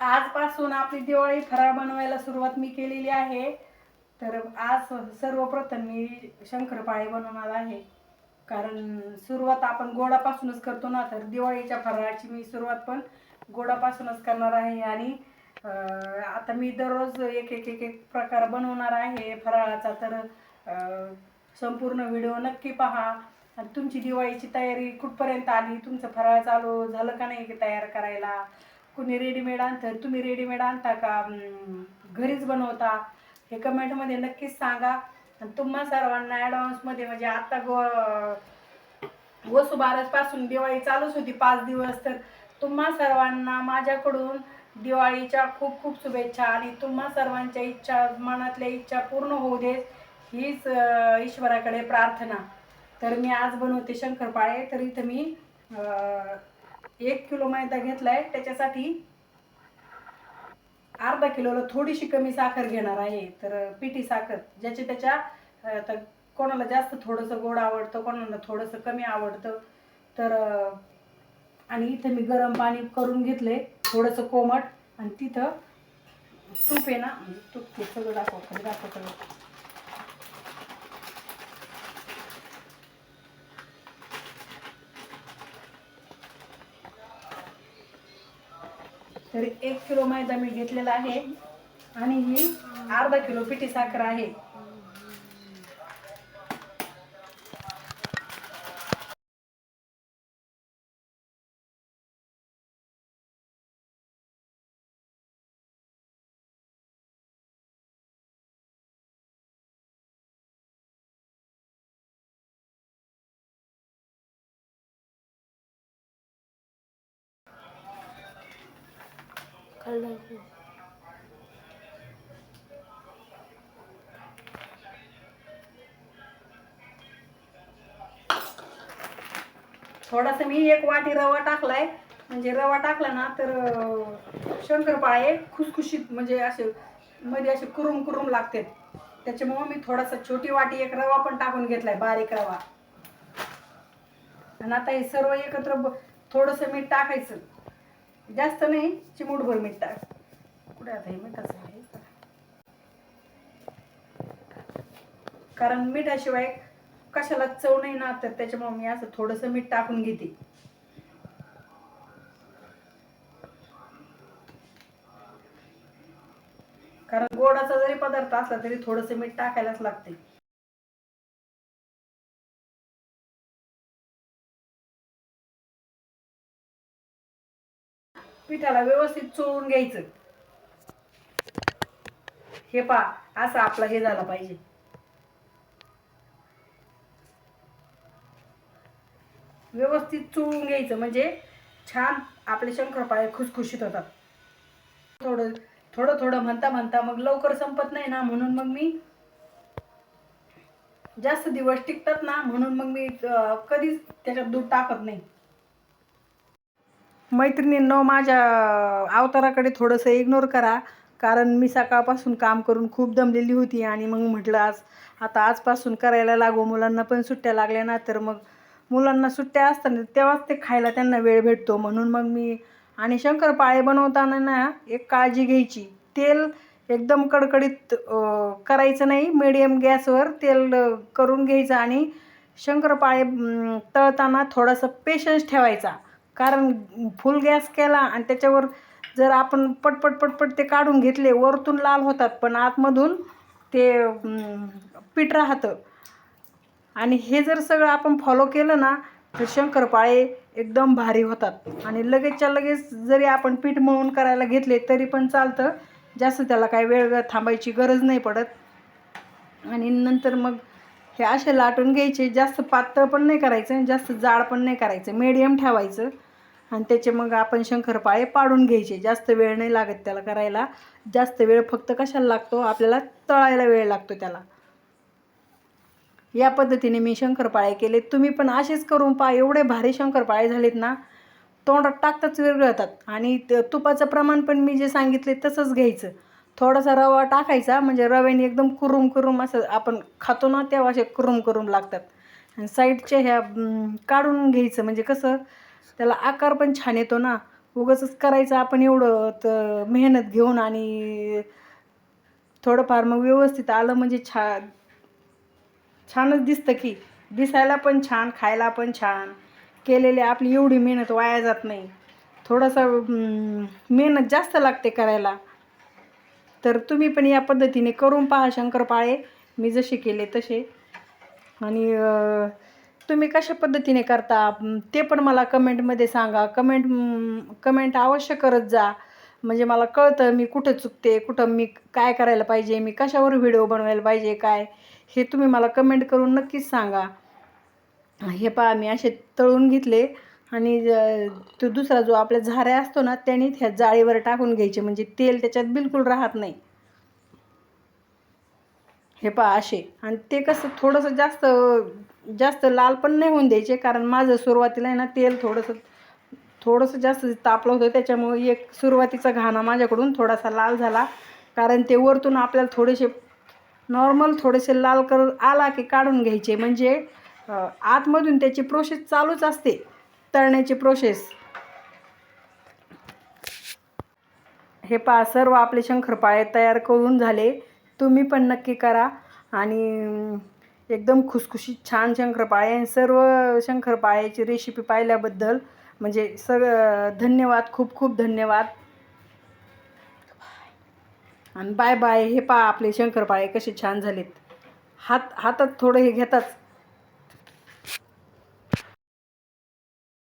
आजपासून आपली दिवाळी फराळ बनवायला सुरुवात मी केलेली आहे. तर आज सर्वप्रथम मी शंकरपाळे बनवणार आहे. कारण सुरुवात आपण गोडापासूनच करतो ना तर दिवाळीच्या फराळाची मी सुरुवात पण गोडापासूनच करणार आहे. आणि आता मी दररोज एक एक एक एक प्रकार बनवणार आहे फराळाचा. तर संपूर्ण व्हिडिओ नक्की पहा. आणि तुमची दिवाळीची तयारी कुठपर्यंत आली? तुमचं फराळ चालू झालं का नाही तयार करायला? कुणी रेडीमेड आणतं तुम्ही रेडीमेड आणता का? घरीच बनवता? हे कमेंटमध्ये नक्कीच सांगा. आणि तुम्हा सर्वांना ॲडव्हान्समध्ये म्हणजे आत्ता गो वसुबारसपासून दिवाळी चालूच होती पाच दिवस तर तुम्हा सर्वांना माझ्याकडून दिवाळीच्या खूप खूप शुभेच्छा आणि तुम्हा सर्वांच्या इच्छा मनातल्या इच्छा पूर्ण होऊ देत हीच ईश्वराकडे प्रार्थना. तर मी आज बनवते शंकरपाळे तर इथं मी एक किलो मैदा घेतलाय त्याच्यासाठी अर्धा किलोला थोडीशी कमी साखर घेणार आहे. तर पिठी साखर ज्याच्या त्याच्या तर कोणाला जास्त थोडंसं गोड आवडतं कोणाला थोडंसं कमी आवडतं. तर आणि इथं मी गरम पाणी करून घेतले थोडंसं कोमट. आणि तिथं तूप आहे ना म्हणजे तूप ते सगळं दाखव दाखवतो तर एक किलो मैदा मी घेतलेला आहे. आणि ही अर्धा किलो पिठी साखर आहे. थोडासा मी एक वाटी रवा टाकलाय. म्हणजे रवा टाकला ना तर शंकरपाळे खुसखुशीत म्हणजे असे मध्ये असे कुरुम कुरुम लागते त्याच्यामुळे मी थोडासा छोटी वाटी एक रवा पण टाकून घेतलाय बारीक रवा. आणि आता हे सर्व एकत्र थोडस थोडंसं मीठ टाकायचं. जास्त नाही चिमूटभर मीठ टाक कुठे आता हे मीठाचं आहे? कारण मिठाशिवाय कशाला चव नाही ना तर त्याच्यामुळे मी असं थोडंसं मीठ टाकून घेते. कारण गोडाचा जरी पदार्थ असला तरी थोडंसं मीठ टाकायलाच लागते. पिठाला व्यवस्थित चोळून घ्यायचं. हे पा असं आपला हे झाला पाहिजे. व्यवस्थित चोळून घ्यायचं म्हणजे छान आपले शंकरपाळे खुसखुशीत होतात. थोडं थोडं थोडं म्हणता म्हणता मग लवकर संपत नाही ना म्हणून मग मी जास्त दिवस टिकतात ना म्हणून मग मी कधीच त्याच्यात दूध टाकत नाही. मैत्रिणींनो माझ्या अवताराकडे थोडंसं इग्नोर करा. कारण मी सकाळपासून काम करून खूप दमलेली होती आणि मग म्हटलं आज आता आजपासून करायला लागू. मुलांना पण सुट्ट्या लागल्या ना तर मग मुलांना सुट्ट्या असताना तेव्हाच ते खायला त्यांना वेळ भेटतो. म्हणून मग मी आणि शंकरपाळे बनवताना ना एक काळजी घ्यायची. तेल एकदम कडकडीत करायचं नाही. मिडियम गॅसवर तेल करून घ्यायचं आणि शंकरपाळे तळताना थोडासा पेशन्स ठेवायचा. कारण फुल गॅस केला आणि त्याच्यावर जर आपण पटपट पटपट ते काढून घेतले वरतून लाल होतात पण आतमधून ते पीठ राहतं. आणि हे जर सगळं आपण फॉलो केलं ना तर शंकरपाळे एकदम भारी होतात. आणि लगेचच्या लगेच जरी आपण पीठ मळून करायला घेतले तरी पण चालतं. जास्त त्याला काही वेळ थांबायची गरज नाही पडत. आणि नंतर मग हे असे लाटून घ्यायचे जास्त पातळ पण नाही करायचं जास्त जाड पण नाही करायचं मीडियम ठेवायचं. आणि त्याचे मग आपण शंकरपाळे पाडून घ्यायचे. जास्त वेळ नाही लागत त्याला करायला. जास्त वेळ फक्त कशाला लागतो? आपल्याला तळायला वेळ लागतो त्याला. या पद्धतीने मी शंकरपाळे केले. तुम्ही पण असेच करून पहा. एवढे भारी शंकरपाळे झालेत ना. तोंडात टाकताच विरघळतात. आणि त- तुपाचं प्रमाण पण मी जे सांगितले तसंच घ्यायचं. थोडासा रवा टाकायचा. म्हणजे रव्याने एकदम कुरुम कुरुम असं आपण खातो ना तेव्हा असे कुरुम कुरुम लागतात. आणि साईडच्या ह्या काढून घ्यायचं. म्हणजे कसं त्याला आकार पण छान येतो ना. उगाचच करायचं आपण एवढं तर मेहनत घेऊन आणि थोडंफार मग व्यवस्थित आलं म्हणजे छान छानच दिसतं की. दिसायला पण छान खायला पण छान. केलेली आपली एवढी मेहनत वाया जात नाही. थोडंसं मेहनत जास्त लागते करायला. तर तुम्ही पण या पद्धतीने करून पहा शंकरपाळे. मी जसे केले तसे. आणि तुम्ही कशा पद्धतीने करता? ते पण मला कमेंटमध्ये सांगा. कमेंट कमेंट अवश्य करत जा. म्हणजे मला कळतं मी कुठं चुकते कुठं मी काय करायला पाहिजे मी कशावर व्हिडिओ बनवायला पाहिजे काय? हे तुम्ही मला कमेंट करून नक्कीच सांगा. हे पहा मी असे तळून घेतले आणि तो दुसरा जो आपल्या झाऱ्या असतो ना त्याने ह्या जाळीवर टाकून घ्यायचे. म्हणजे तेल त्याच्यात बिलकुल राहत नाही. हे पहा असे. आणि ते कसं थोडंसं जास्त जास्त लाल पण नाही होऊन द्यायचे कारण माझं सुरुवातीला आहे ना तेल थोडंसं थोडंसं जास्त तापलं होतं त्याच्यामुळे एक सुरुवातीचा घाणा माझ्याकडून थोडासा लाल झाला. कारण ते वरतून आपल्याला थोडेसे नॉर्मल थोडेसे लाल कर आला की काढून घ्यायचे. म्हणजे आतमधून त्याची प्रोसेस चालूच असते तळण्याची प्रोसेस हे पहा सर्व आपले शंकरपाळे तयार करून झाले. तुम्ही पण नक्की करा. आणि एकदम खुसखुशीत छान शंकरपाळे आणि सर्व शंकरपाळ्याची रेसिपी पाहिल्याबद्दल म्हणजे सगळं धन्यवाद खूप खूप धन्यवाद. आणि बाय बाय हे पहा आपले शंकरपाळे कसे छान झालेत. हात हातात थोडं हे घेताच.